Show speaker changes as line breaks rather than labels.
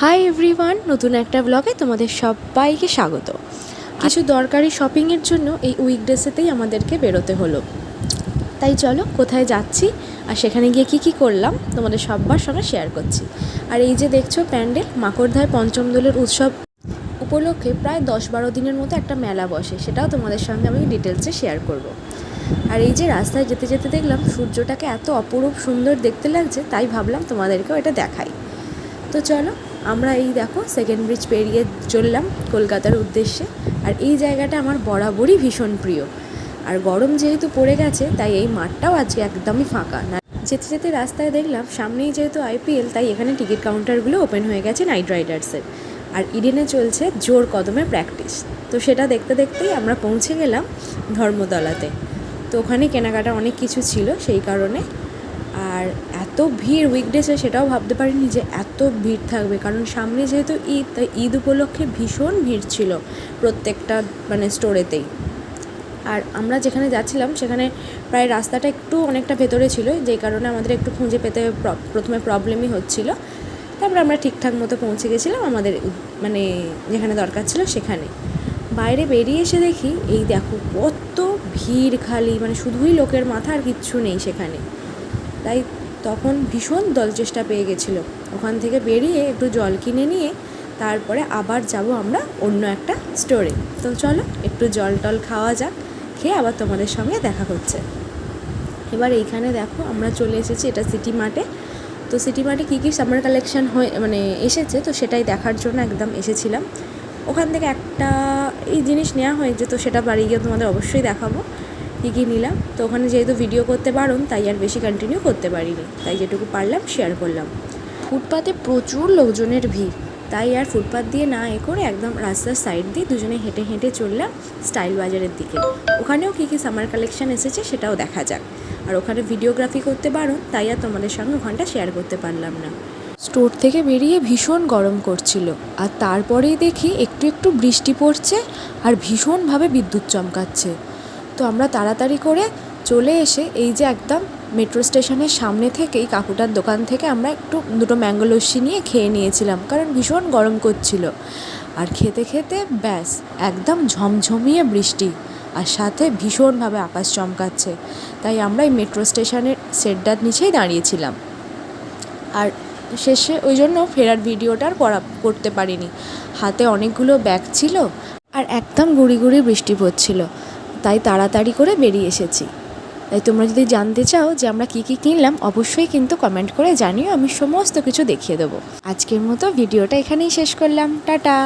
Hi everyone নতুন একটা ব্লগে তোমাদের সবাইকে স্বাগত। কিছু দরকারি শপিংয়ের জন্য এই উইক উইকডেসেতেই আমাদেরকে বেরোতে হলো। তাই চলো, কোথায় যাচ্ছি আর সেখানে গিয়ে কি কি করলাম তোমাদের সবার সঙ্গে শেয়ার করছি। আর এই যে দেখছ প্যান্ডেল, মাকড়ধায় পঞ্চম দোলের উৎসব উপলক্ষে প্রায় দশ বারো দিনের মতো একটা মেলা বসে, সেটাও তোমাদের সঙ্গে আমি ডিটেলসে শেয়ার করব। আর এই যে রাস্তায় যেতে যেতে দেখলাম সূর্যটাকে এত অপরূপ সুন্দর দেখতে লাগছে, তাই ভাবলাম তোমাদেরকেও এটা দেখাই। তো চলো আমরা এই দেখো সেকেন্ড ব্রিজ পেরিয়ে চললাম কলকাতার উদ্দেশ্যে। আর এই জায়গাটা আমার বরাবরই ভীষণ প্রিয়। আর গরম যেহেতু পড়ে গেছে, তাই এই মাঠটাও আজকে একদমই ফাঁকা। না, যেতে যেতে রাস্তায় দেখলাম, সামনেই যেহেতু আইপিএল তাই এখানে টিকিট কাউন্টারগুলো ওপেন হয়ে গেছে নাইট রাইডার্সের। আর ইডেনে চলছে জোর কদমে প্র্যাকটিস তো সেটা দেখতে দেখতেই আমরা পৌঁছে গেলাম ধর্মতলাতে। তো ওখানে কেনাকাটা অনেক কিছু ছিল, সেই কারণে আর এত ভিড় উইকডেসে সেটাও ভাবতে পারিনি যে এত ভিড় থাকবে। কারণ সামনে যেহেতু ঈদ, তাই ঈদ উপলক্ষে ভীষণ ভিড় ছিল প্রত্যেকটা মানে স্টোরেতেই আর আমরা যেখানে যাচ্ছিলাম, সেখানে প্রায় রাস্তাটা একটু অনেকটা ভেতরে ছিল, যেই কারণে আমাদের একটু খুঁজে পেতে প্রথমে প্রবলেমই হচ্ছিল। তারপরে আমরা ঠিকঠাক মতো পৌঁছে গেছিলাম আমাদের মানে যেখানে দরকার ছিল সেখানে। বাইরে বেরিয়ে এসে দেখি, এই দেখো কত ভিড় খালি মানে শুধুই লোকের মাথা আর কিচ্ছু নেই সেখানে। তাই তখন ভীষণ দলচেষ্টা পেয়ে গেছিল। ওখান থেকে বেরিয়ে একটু জল কিনে নিয়ে তারপরে আবার যাব আমরা অন্য একটা স্টোরে তো চলো, একটু জল টল খাওয়া যাক, খেয়ে আবার তোমাদের সঙ্গে দেখা হচ্ছে। এবার এইখানে দেখো, আমরা চলে এসেছি এটা সিটি মার্টে তো সিটি মার্টে কী কী সামার কালেকশান হয়ে মানে এসেছে, তো সেটাই দেখার জন্য একদম এসেছিলাম। ওখান থেকে একটা এই জিনিস নেওয়া হয়েছে, তো সেটা বাড়ি গিয়ে তোমাদের অবশ্যই দেখাবো। কী কী নিলাম। তো ওখানে যেহেতু ভিডিও করতে পারুন, তাই আর বেশি কন্টিনিউ করতে পারিনি। তাই যেটুকু পারলাম শেয়ার করলাম। ফুটপাতে প্রচুর লোকজনের ভিড়। তাই আর ফুটপাত দিয়ে না এ করে একদম রাস্তার সাইড দিয়ে দুজনে হেঁটে হেঁটে চললাম স্টাইল বাজারের দিকে। ওখানেও কী কী সামার কালেকশন এসেছে সেটাও দেখা যাক। আর ওখানে ভিডিওগ্রাফি করতে পারুন, তাই আর তোমাদের সঙ্গে ওখানটা শেয়ার করতে পারলাম না। স্টোর থেকে বেরিয়ে ভীষণ গরম করছিল। আর তারপরেই দেখি একটু একটু বৃষ্টি পড়ছে আর ভীষণভাবে বিদ্যুৎ চমকাচ্ছে। তো আমরা তাড়াতাড়ি করে চলে এসে এই যে একদম মেট্রো স্টেশনের সামনে থেকেই কাকুটার দোকান থেকে আমরা একটু দুটো ম্যাঙ্গো লস্যি নিয়ে খেয়ে নিয়েছিলাম, কারণ ভীষণ গরম করছিল। আর খেতে খেতে ব্যাস, একদম ঝমঝমিয়ে বৃষ্টি আর সাথে ভীষণভাবে আকাশ চমকাচ্ছে। তাই আমরা এই মেট্রো স্টেশনের সেটটার নিচেই দাঁড়িয়েছিলাম। আর শেষে ওই জন্য ফেরার ভিডিওটা আর করা করতে পারিনি। হাতে অনেকগুলো ব্যাগ ছিল আর একদম গুড়ি গুড়ি বৃষ্টি পড়ছিল। তাই তাড়াতাড়ি করে বেরিয়ে এসেছি। তাই তোমরা যদি জানতে চাও যে আমরা কী কী কিনলাম, অবশ্যই কিন্তু কমেন্ট করে জানিও, আমি সমস্ত কিছু দেখিয়ে দেবো। আজকের মতো ভিডিওটা এখানেই শেষ করলাম। টাটা!